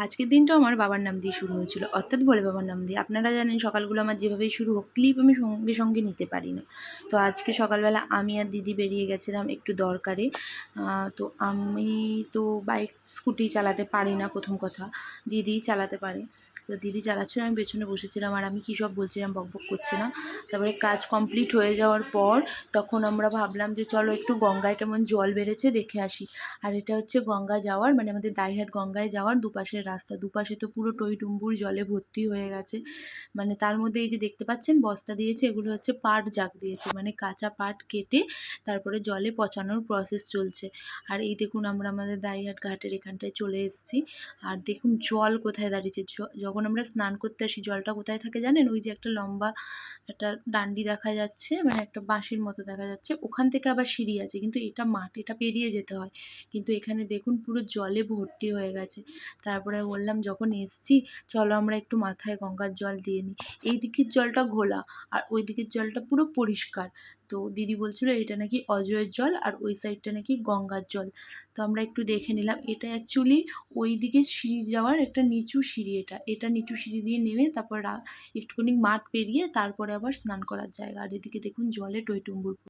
আজকের দিনটা আমার বাবার নাম দিয়ে শুরু হয়েছিল। অর্থাৎ বলে বাবার নাম দিয়ে। আপনারা জানেন সকালগুলো আমার যেভাবে শুরু হোক ক্লিপ আমি সঙ্গে সঙ্গে নিতে পারি না তো আজকে সকালবেলা আমি আর দিদি বেরিয়ে গেছিলাম একটু দরকারে। তো আমি তো বাইক স্কুটি চালাতে পারি না প্রথম কথা। দিদি চালাতে পারে। তো দিদি চালাচ্ছিল, আমি পেছনে বসেছিলাম আর আমি কী সব বলছিলাম, বক বক করছিলাম তারপরে কাজ কমপ্লিট হয়ে যাওয়ার পর তখন আমরা ভাবলাম যে চলো একটু গঙ্গায় কেমন জল বেড়েছে দেখে আসি। আর এটা হচ্ছে গঙ্গা যাওয়ার মানে আমাদের দাইহাট গঙ্গায় যাওয়ার দুপাশের রাস্তা। দুপাশে তো পুরো টইটুম্বুর জলে ভর্তি হয়ে গেছে। মানে তার মধ্যে এই যে দেখতে পাচ্ছেন, বস্তা দিয়েছে, এগুলো হচ্ছে পাট জাগ দিয়েছে মানে কাঁচা পাট কেটে তারপরে জলে পচানোর প্রসেস চলছে। আর এই দেখুন, আমরা আমাদের দাইহাট ঘাটের এখানটায় চলে এসেছি। আর দেখুন, জল কোথায় দাঁড়িয়েছে? জ- যখন আমরা স্নান করতে আসি, জলটা কোথায় থাকে জানেন? ওই যে একটা লম্বা একটা ডান্ডি দেখা যাচ্ছে মানে একটা বাঁশের মতো দেখা যাচ্ছে। ওখান থেকে আবার সিঁড়ি আছে, কিন্তু এটা মাঠ, এটা পেরিয়ে যেতে হয়। কিন্তু এখানে দেখুন পুরো জলে ভর্তি হয়ে গেছে। তারপরে বললাম, যখন এসছি, চলো আমরা একটু মাথায় গঙ্গার জল দিয়ে নিই। এই দিকের জলটা ঘোলা, আর ওই দিকের জলটা পুরো পরিষ্কার। তো দিদি বলছিল এটা নাকি অজয়ের জল আর ওই সাইডটা নাকি গঙ্গার জল। তো আমরা একটু দেখে নিলাম, এটা অ্যাকচুয়ালি ওই দিকে সিঁড়ি যাওয়ার একটা নিচু সিঁড়ি এটা। এটা নিচু সিঁড়ি দিয়ে নেমে তারপর একটুখানি মাঠ পেরিয়ে তারপরে আবার স্নান করার জায়গা। আর এদিকে দেখুন জলে টইটুম্বুর